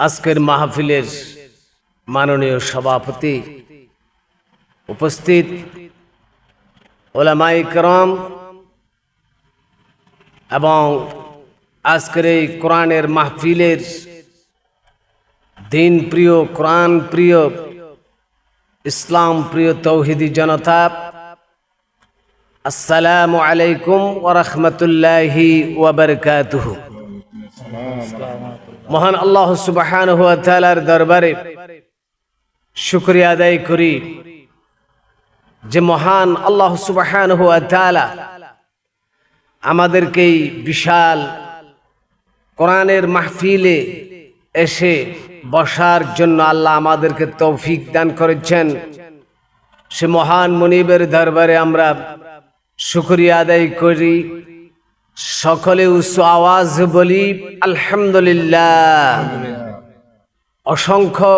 আজকের মাহফিলের মাননীয় সভাপতি উপস্থিত ওলামাই করম এবং আজকের এই কোরআনের মাহফিলের দিন প্রিয় কোরআন প্রিয় ইসলাম প্রিয় তৌহিদি জনতা, আসসালামু আলাইকুম ওরহমতুল্লাহি ওবরকাতুহ মহান আল্লাহ সুবাহান হুয়া তালার দরবারে শুক্রিয়া আদায় করি যে মহান আল্লাহ সুবাহান হুয়া তালা আমাদেরকে বিশাল কোরআনের মাহফিলে এসে বসার জন্য আল্লাহ আমাদেরকে তৌফিক দান করেছেন। সে মহান মনিবের দরবারে আমরা শুক্রিয়া আদায় করি। সকলে উচ্চ আওয়াজ বলি, আলহামদুলিল্লাহ। অসংখ্য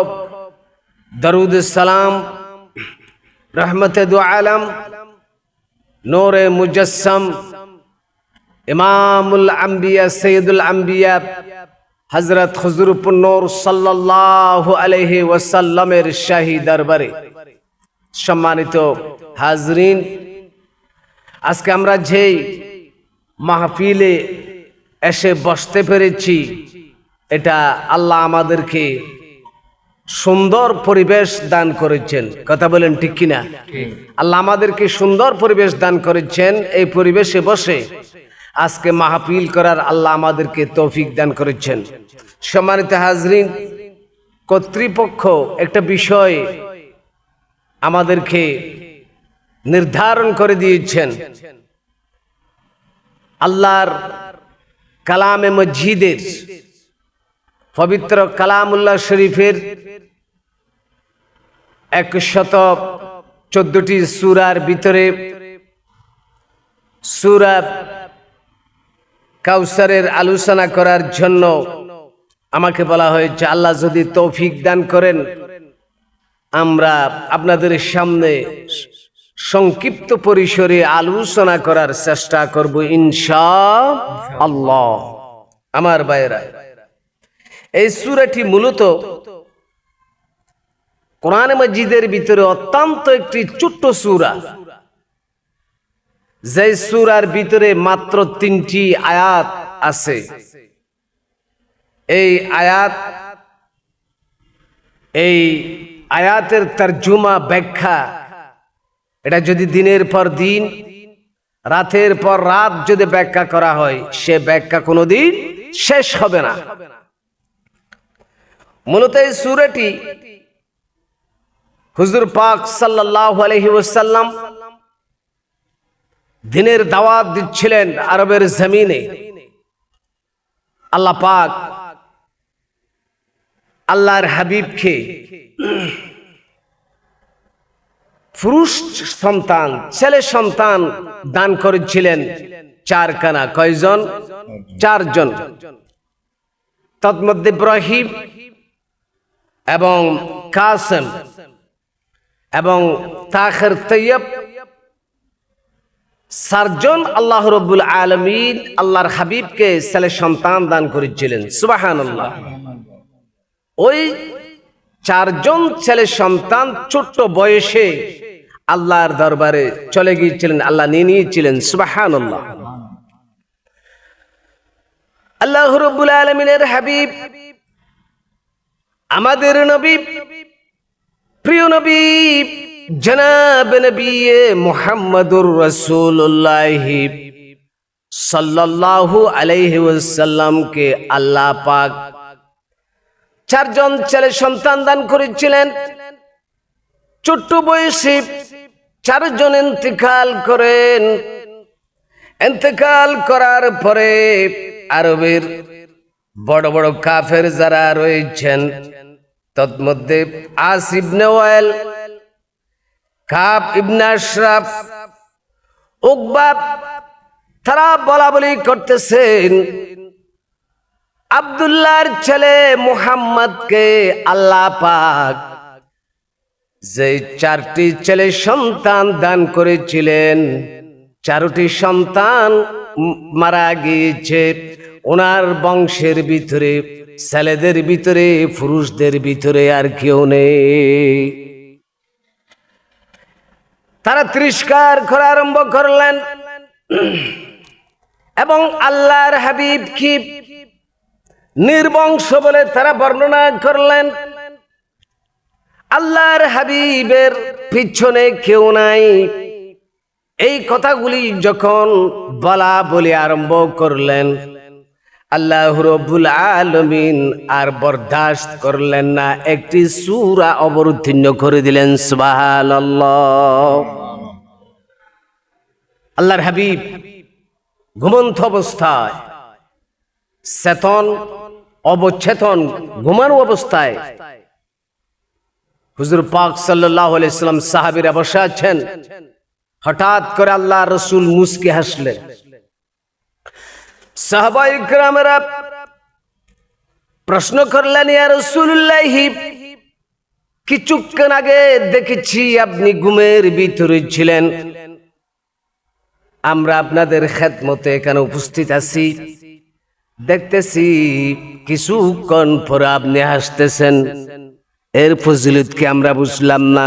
দরুদ সালাম, রহমত আলম, নোরে মুজসম ইমামুল আম্বিয়া, সৈয়দুল আম্বিয়া হজরত খুজরুপুন্নর সাল্লাহ আলহি ওয়াসাল্লামের শাহী দরবারে সম্মানিত হাজরিন, আজকে আমরা যেই মাহফিলে এসে বসতে পেরেছি। এটা আল্লাহ আমাদেরকে সুন্দর পরিবেশ দান করেছেন। কথা বলেন ঠিক কিনা? আল্লাহ আমাদেরকে সুন্দর পরিবেশ দান করেছেন, এই পরিবেশে বসে। আজকে মাহফিল করার আল্লাহ আমাদেরকে তৌফিক দান করেছেন। সম্মানিত হাজরিন, কর্তৃপক্ষ একটা বিষয় আমাদেরকে নির্ধারণ করে দিয়েছেন। আল্লাহর কালামে মসজিদের, পবিত্র কালামুল্লাহ শরীফের একশত চোদ্দটি সুরার ভিতরে সুরা কাউসারের আলোচনা করার জন্য আমাকে বলা হয়েছে, আল্লাহ যদি তৌফিক দান করেন, আমরা আপনাদের সামনে সংক্ষিপ্ত পরিসরে আলোচনা করার চেষ্টা করব ইনশা আল্লাহ। আমার বাইরা এই সুরাটি মূলত কোরআন মসজিদের ভিতরে অত্যন্ত একটি ছোট্ট সুরা। যে সুরার ভিতরে মাত্র তিনটি আয়াত আছে। এই আয়াত, এই আয়াতের তার জুমা ব্যাখ্যা এটা যদি দিনের পর দিন, রাতের পর রাত যদি ব্যাখ্যা করা হয়, সে ব্যাখ্যা কোনোদিন শেষ হবে না। মূলত এই সুরাটি হুজুর পাক সাল্লাহ আলহি ওসাল্লাম দিনের দাওয়াত দিচ্ছিলেন আরবের জমিনে। আল্লাহ পাক আল্লাহর হাবিবকে পুরুষ সন্তান, ছেলে সন্তান দান করেছিলেন চারখানা। কয়জন? চারজন। তৎমধ্যে ইব্রাহিম এবং কাসেম এবং তাখের তৈয়ব। সারজন আল্লাহ রব্বুল আলমিন আল্লাহর হাবিবকে ছেলে সন্তান দান করেছিলেন। সুবাহান ওই চারজন ছেলে সন্তান ছোট্ট বয়সে আল্লাহর দরবারে চলে গিয়েছিলেন, আল্লাহ নিয়ে নিয়েছিলেন সুবাহান আল্লাহ রব্বুল আলমিনের হাবিব, আমাদের নবী, প্রিয় নবী, জনাব নবী মুহাম্মদুর রাসূলুল্লাহ সাল্লাল্লাহু আলাইহি ওয়াসাল্লামকে আল্লাহ পাক চারজন ছেলে সন্তান দান করেছিলেন। ছোট্ট বয়সে চারজন ইন্তেকাল করেন। ইন্তেকাল করার পরে আরবের বড় বড় কাফের যারা রয়েছেন, তৎমধ্যে আসিব নেওয়াল কাপ ইবনা আশরাফ উকবাব তারা বলা বলি করতেছেন, আবদুল্লাহর ছেলে মুহাম্মদকে আল্লাহ পাক যে চারটি ছেলে সন্তান দান করেছিলেন, চারটি সন্তান মারা গিয়েছে। ওনার বংশের ভিতরে, ছেলেদের ভিতরে, পুরুষদের ভিতরে আর কেউ নেই। তারা তিরস্কার করা আরম্ভ করলেন। এবং আল্লাহর হাবিব কি নির্বংশ বলে তারা বর্ণনা করলেন। আল্লাহর হাবিবের পিছনে কেউ নাই। এই কথাগুলি যখন বলা বলে আরম্ভ করলেন, আল্লাহ রব্বুল আলমিন আর বরদাস্ত করলেন না, একটি সুরা অবরুদ্ধীর্ণ করে দিলেন সুবাহান আল্লাহর হাবিব ঘুমন্ত অবস্থায় চেতন অবচেতন ঘুমানো অবস্থায় হুজুর পাক সাল্লাহ ইসলাম সাহাবিরা বসে আছেন। হঠাৎ করে আল্লাহ রসুল মুসকে হাসলেন সাহাবাই প্রশ্ন করলেন কিছুক্ষণ আগে দেখেছি আপনি ঘুমের ভিতরে ছিলেন। আমরা আপনাদের খেদমতে এখানে উপস্থিত আছি। দেখতেছি কিছুক্ষণ পরে আপনি হাসতেছেন। এর ফজিলত কি আমরা বুঝলাম না?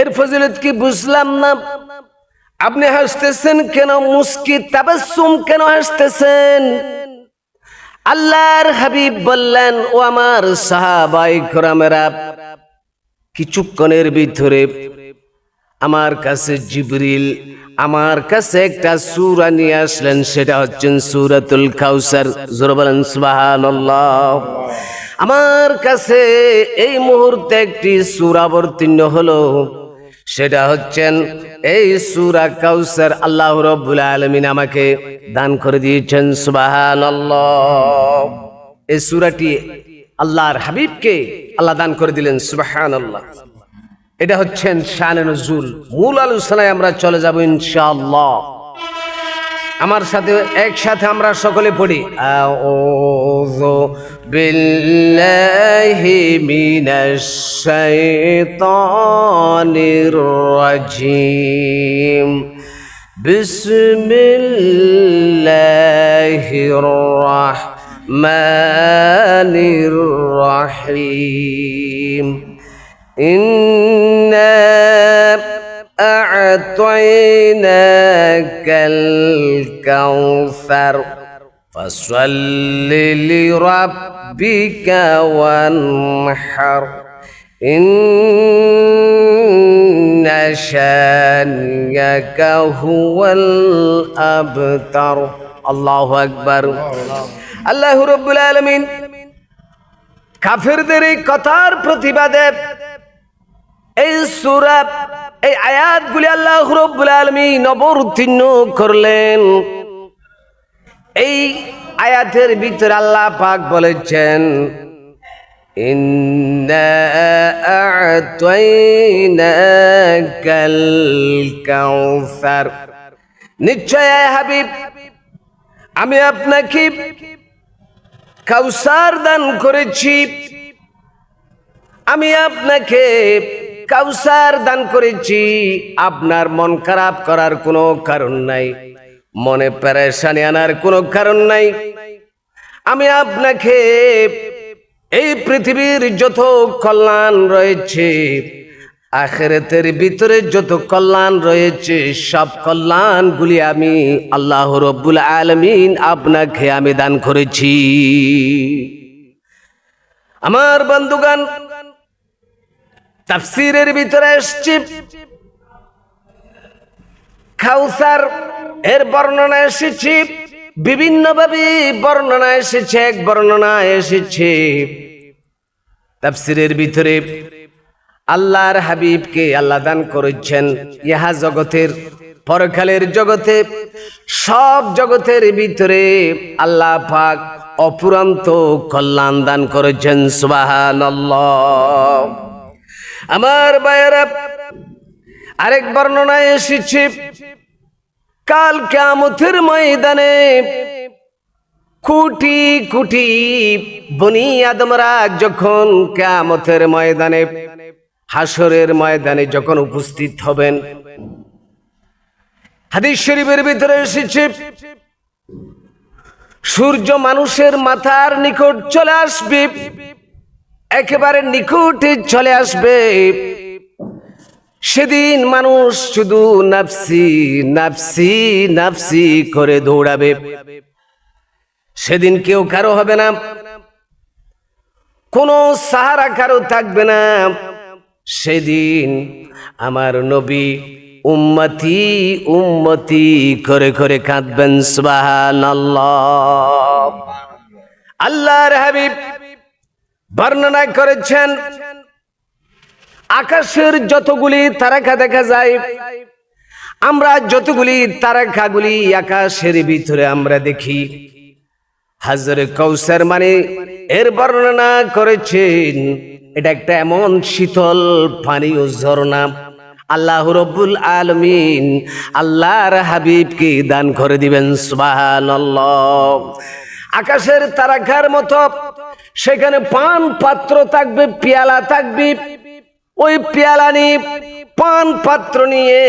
এর ফজিলত কি বুঝলাম না? আপনি হাসতেছেন কেন? মুস্কি তাবাসুম কেন হাসতেছেন? আল্লাহর হাবিব বললেন, ও আমার সাহাবাই কোরামেরা, কিছুক্ষণের ভিতরে আমার কাছে জিবরিল, আমার কাছে একটা সুরা নিয়ে আসলেন, সেটা হচ্ছেন সুরাতুল কাউসার জোর বলেন, সুবহানাল্লাহ। আমার কাছে এই মুহূর্তে একটি সুরা অবতীর্ণ হলো। সেটা হচ্ছেন, এই সুরা কাউসার আল্লাহ রব্বুল আলমিন আমাকে দান করে দিয়েছেন, সুবহানাল্লাহ। এই সুরাটি আল্লাহর হাবিবকে আল্লাহ দান করে দিলেন, সুবহানাল্লাহ। এটা হচ্ছেন শানে নজুল। মূল আলোচনায় আমরা চলে যাব ইনশাআল্লাহ। আমার সাথে, একসাথে আমরা সকলে পড়ি। আউযু বিল্লাহি মিনাশ শাইতানির রাজিম। বিসমিল্লাহির রাহমানির রাহিম। ইন্না أعطيناك الكوثر فصل لربك وانحر إن شانيك هو الأبتر الله أكبر الله رب العالمين কাফেরদের এই কথার প্রতিবাদে এই সুরা এই আয়াতগুলি আল্লাহ রব্বুল আলমিন অবতীর্ণ করলেন। এই আয়াতের ভিতর আল্লাহ পাক বলেছেন নিশ্চয় হাবিব, আমি আপনাকে কাউসার দান করেছি। আমি আপনাকে কাউসার দান করেছি, আপনার মন খারাপ করার কোনো কারণ নাই। মনে পেরেশানি আনার কোনো কারণ নাই। আমি আপনাকে এই পৃথিবীর যত কল্যাণ রয়েছে, আখেরাতের ভিতরে যত কল্যাণ রয়েছে, সব কল্যাণগুলি আমি আল্লাহ রব্বুল আলমিন আপনাকে আমি দান করেছি। আমার বন্ধুগান তাফসিরের ভিতরে এসছি। খাউসার এর বর্ণনা এসেছি। বিভিন্নভাবে বর্ণনা এসেছে, এক বর্ণনা এসেছে। তাফসিরের ভিতরে আল্লাহর হাবিবকে আল্লাহ দান করেছেন। ইহা জগতের পরকালের জগতে, সব জগতের ভিতরে আল্লাহ পাক অপুরান্ত কল্যাণ দান করেছেন। সুবাহান আমার বায়েরা আরেক বর্ণনায় এসেছে, কাল কেমতের ময়দানে কুটি কুটি বনি আদমরা যখন কেমতের ময়দানে হাসরের ময়দানে যখন উপস্থিত হবেন, হাদিস শরীফের ভিতরে এসেছে, সূর্য মানুষের মাথার নিকট চলে আসবে একেবারে নিকটে চলে আসবে। সেদিন মানুষ শুধু নাফসি নাফসি নাফসি করে দৌড়াবে। সেদিন কেউ কারও হবে না। কোনো সাহারা কারও থাকবে না। সেদিন আমার নবী উম্মতি উম্মতি করে করে কাঁদবেন সুবাহান আল্লাহর হাবিব বর্ণনা করেছেন, আকাশের যতগুলি তারাকা দেখা যায়, আমরা যতগুলি তারাকাগুলি আকাশের ভিতরে আমরা দেখি। হাজরে কৌসার মানে এর বর্ণনা করেছেন, এটা একটা এমন শীতল পানীয় ঝর্ণা। আল্লাহ রব্বুল আলমিন আল্লাহর হাবিবকে দান করে দিবেন সুবাহান আকাশের তারাকার মতো সেখানে পান পাত্র থাকবে, পেয়ালা থাকবে। ওই পেয়ালা নিয়ে পান পাত্র নিয়ে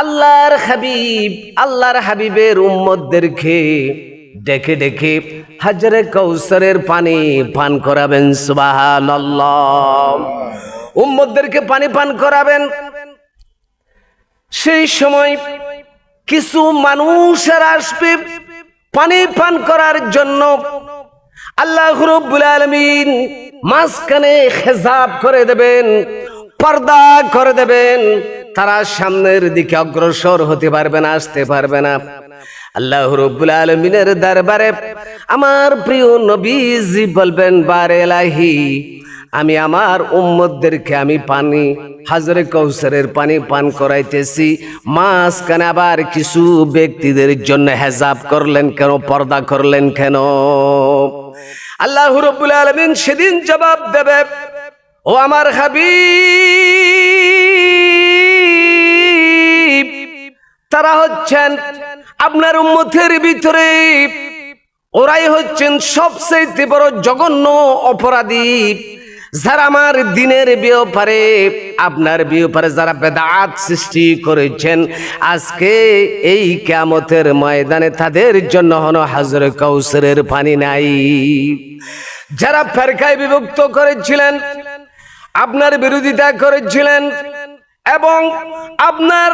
আল্লাহর হাবিব, আল্লাহর হাবিবের উম্মতদেরকে ডেকে ডেকে হাজারে কৌসরের পানি পান করাবেন উম্মতদেরকে পানি পান করাবেন। সেই সময় কিছু মানুষের আসবে পানি পান করার জন্য। আল্লাহ রব্বুল আলমিন মাঝখানে খেজাব করে দেবেন, পর্দা করে দেবেন, তারা সামনের দিকে অগ্রসর হতে পারবে না, আসতে পারবে না। আল্লাহ রব্বুল আলমিনের দরবারে আমার প্রিয় নবীজি বলবেন, বারে এলাহি, আমি আমার উম্মতদেরকে আমি পানি, হাজরে কৌসরের পানি পান করাইতেছি। মাঝখানে আবার কিছু ব্যক্তিদের জন্য হেজাব করলেন কেন, পর্দা করলেন কেন? আল্লাহ রব্বুল আলমিন সেদিন জবাব দেবে, ও আমার হাবি তারা হচ্ছেন আপনার উম্মতের ভিতরে, ওরাই হচ্ছেন সবচেয়ে বড় জঘন্য অপরাধী। যারা আমার দিনের ব্যাপারে আপনার ব্যাপারে যারা বেদাত সৃষ্টি করেছেন, আজকে এই কেমতের ময়দানে তাদের জন্য হন হাজরে কৌসরের পানি নাই। যারা ফেরকায় বিভক্ত করেছিলেন, আপনার বিরোধিতা করেছিলেন, এবং আপনার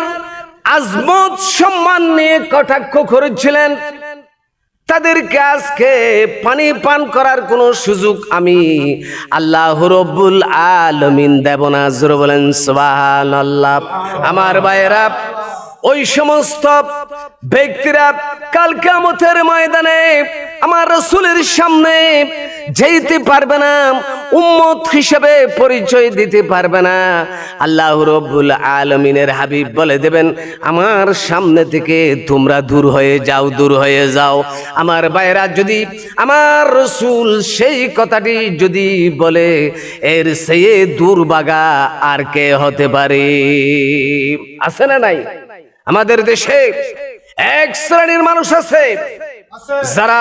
আজমত সম্মান নিয়ে কটাক্ষ করেছিলেন তাদেরকে আজকে পানি পান করার কোনো সুযোগ আমি আল্লাহ রব্বুল আলমিন দেব না। জোর বলেন সোহান আল্লাহ আমার ভাইয়েরা, ওই সমস্ত ব্যক্তিরা কাল কামতের ময়দানে আমার রসুলের সামনে যেতে পারবে না, উম্মত হিসেবে পরিচয় দিতে পারবে না। আল্লাহ রব্বুল আলমিনের হাবিব বলে দেবেন, আমার সামনে থেকে তোমরা দূর হয়ে যাও, দূর হয়ে যাও। আমার বাইরা যদি আমার রসুল সেই কথাটি যদি বলে, এর সে দুর্বাগা আর কে হতে পারে? আছে না নাই? আমাদের দেশে এক শ্রেণির মানুষ আছে যারা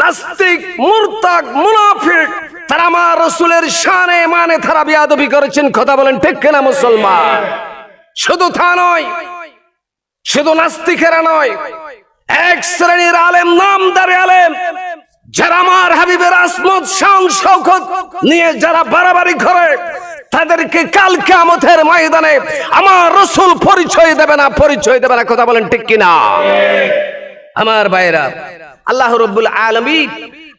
নাস্তিক মুরতাক মুনাফিক, তারা আমার রসুলের শানে মানে তারা বিয়াদবি করেছেন, কথা বলেন, ঠিক কিনা মুসলমান? শুধু নয়, শুধু নাস্তিকেরা নয়, এক শ্রেণির আলেম আলেম, যারা আমার হাবিবের আসমত, শান শৌকত নিয়ে যারা বাড়াবাড়ি করে, তাদেরকে কাল কামতের ময়দানে আমার রসুল পরিচয় দেবে না, পরিচয় দেবে না, কথা বলেন, ঠিক কিনা? আমার ভাইরা আল্লাহ রব্বুল আলমী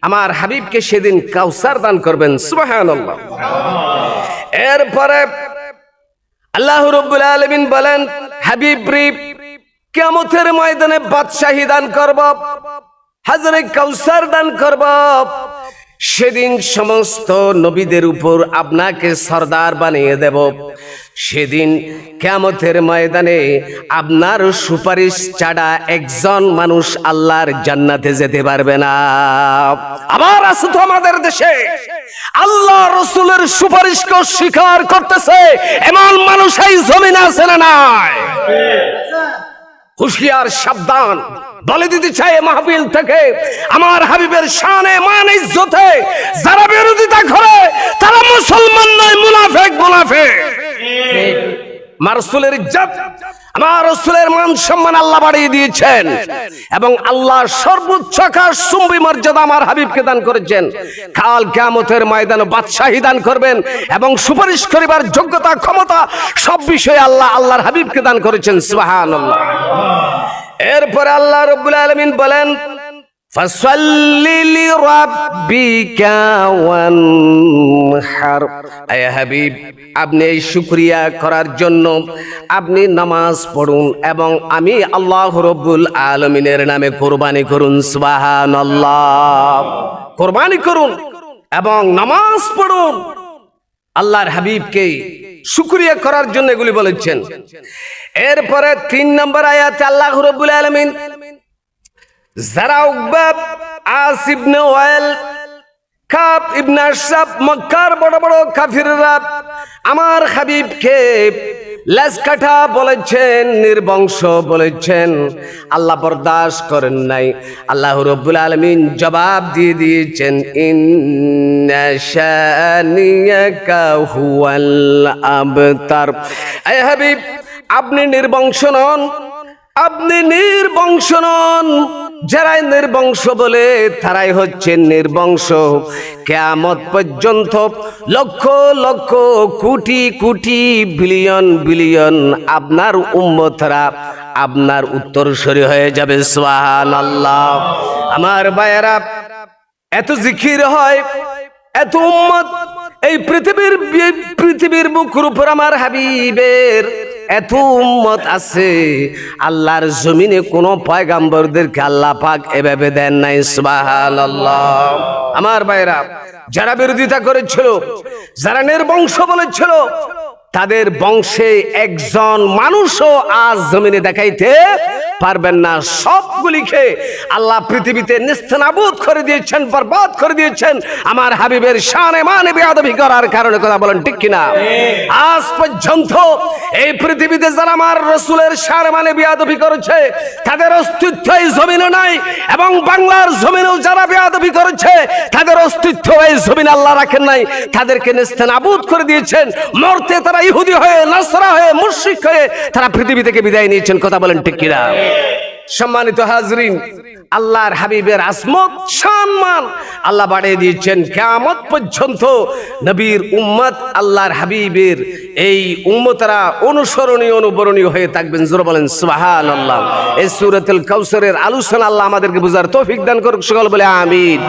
আমার হাবিবকে সেদিন কাউসার দান করবেন সুবাহান এরপরে আল্লাহ রব্বুল আলমিন বলেন, হাবিব রিপ কেমতের ময়দানে বাদশাহী দান করব, হাজারে কাউসার দান করব। সেদিন সমস্ত নবীদের উপর আপনাকে সর্দার বানিয়ে দেব। সেদিন কেমতের ময়দানে আপনার সুপারিশ ছাড়া একজন মানুষ আল্লাহর জান্নাতে যেতে পারবে না। আবার আছে তো আমাদের দেশে। আল্লাহ রসুলের সুপারিশকে স্বীকার করতেছে এমন মানুষ এই জমিন আছে না নাই? হুশিয়ার সাবধান। বলে দিতে চাই মাহবিল থেকে। আমার হাবিবের শানে, মান ইজ্জতে, যারা বিরোধিতা করে, তারা মুসলমান নয়, মুনাফেক মুনাফেক। মারসুলের ইজ্জত, আমার রসুলের মান সম্মান আল্লাহ বাড়িয়ে দিয়েছেন। এবং আল্লাহ সর্বোচ্চ সুম্বি মর্যাদা আমার হাবিবকে দান করেছেন। কাল কেয়ামতের ময়দানে বাদশাহী দান করবেন এবং সুপারিশ করিবার যোগ্যতা, ক্ষমতা, সব বিষয়ে আল্লাহ, আল্লাহর হাবিবকে দান করেছেন। সুবহানাল্লাহ। এরপর আল্লাহ রব্বুল আলমিন বলেন আপনি এই শুক্রিয়া করার জন্য আপনি নামাজ পড়ুন এবং আমি আল্লাহ রব্বুল আলমিনের নামে কোরবানি করুন সুবাহান আল্লাহ কোরবানি করুন এবং নামাজ পড়ুন। আল্লাহর হাবিবকে শুকরিয়া করার জন্য এগুলি বলেছেন। এরপরে তিন নম্বর আয়াত, আল্লাহ রব্বুল আলমিন, যারা উকবাব আস ইবনে ওয়াইল কাপ ইবনে আশরাফ, মক্কার বড় বড় কাফিররা, আমার হাবিবকে লেজ কাঠা বলেছেন, নির্বংশ বলেছেন। আল্লাহ বরদাস করেন নাই। আল্লাহ রব্বুল আলমিন জবাব দিয়ে দিয়েছেন আবতার। আয় হাবিব, আপনি নির্বংশ নন। আপনি নির্বংশ নন। যারাই নির্বংশ বলে তারাই হচ্ছে নির্বংশ। কেয়ামত পর্যন্ত লক্ষ লক্ষ কোটি কোটি বিলিয়ন বিলিয়ন আপনার উম্মতরা আপনার উত্তরসরি হয়ে যাবে সোহান আল্লাহ আমার বায়েরা এত জিকির হয়, এত উম্মত, এই পৃথিবীর পৃথিবীর বুকুর উপর আমার হাবিবের এত উম্মত আছে, আল্লাহর জমিনে কোন পয়গাম্বরদেরকে আল্লাহ পাক এভাবে দেন নাই, সুবহানাল্লাহ। আমার ভাইরা, যারা বিরোধিতা করেছিল, যারা নির্বংশ বলেছিল তাদের বংশে একজন মানুষও আজ জমিনে দেখাইতে পারবেন না। সবগুলিকে আল্লাহ পৃথিবীতে নিস্তেনাবুদ করে দিয়েছেন, বরবাদ করে দিয়েছেন। আমার হাবিবের শানে মানে বেয়াদবি করার কারণে কথা বলেন, ঠিক কিনা? আজ পর্যন্ত এই পৃথিবীতে যারা আমার রসুলের শানে মানে বেয়াদবি করেছে, তাদের অস্তিত্ব এই জমিনে নাই এবং বাংলার জমিনেও যারা বেয়াদবি করেছে, তাদের অস্তিত্ব এই জমিন আল্লাহ রাখেন নাই। তাদেরকে নিস্তেনাবুদ করে দিয়েছেন, মরতে তারা ইহুদি হয়ে, নাসরা হয়ে, মুশরিক হয়ে তারা পৃথিবী থেকে বিদায় নিয়েছেন। কথা বলেন ঠিক কিনা? সম্মানিত হাজরিন, আল্লাহর হাবিবের আসমত সম্মান আল্লাহ বাড়িয়ে দিয়েছেন। কেমত পর্যন্ত নবীর উম্মত আল্লাহর হাবিবের এই উম্মতরা অনুসরণীয়, অনুবরণীয় হয়ে থাকবেন। জোর বলেন সুবাহান আল্লাহ এই সুরতুল কৌসরের আলোচনা আল্লাহ আমাদেরকে বুঝার তৌফিক দান করুক, সকল বলে আমিন।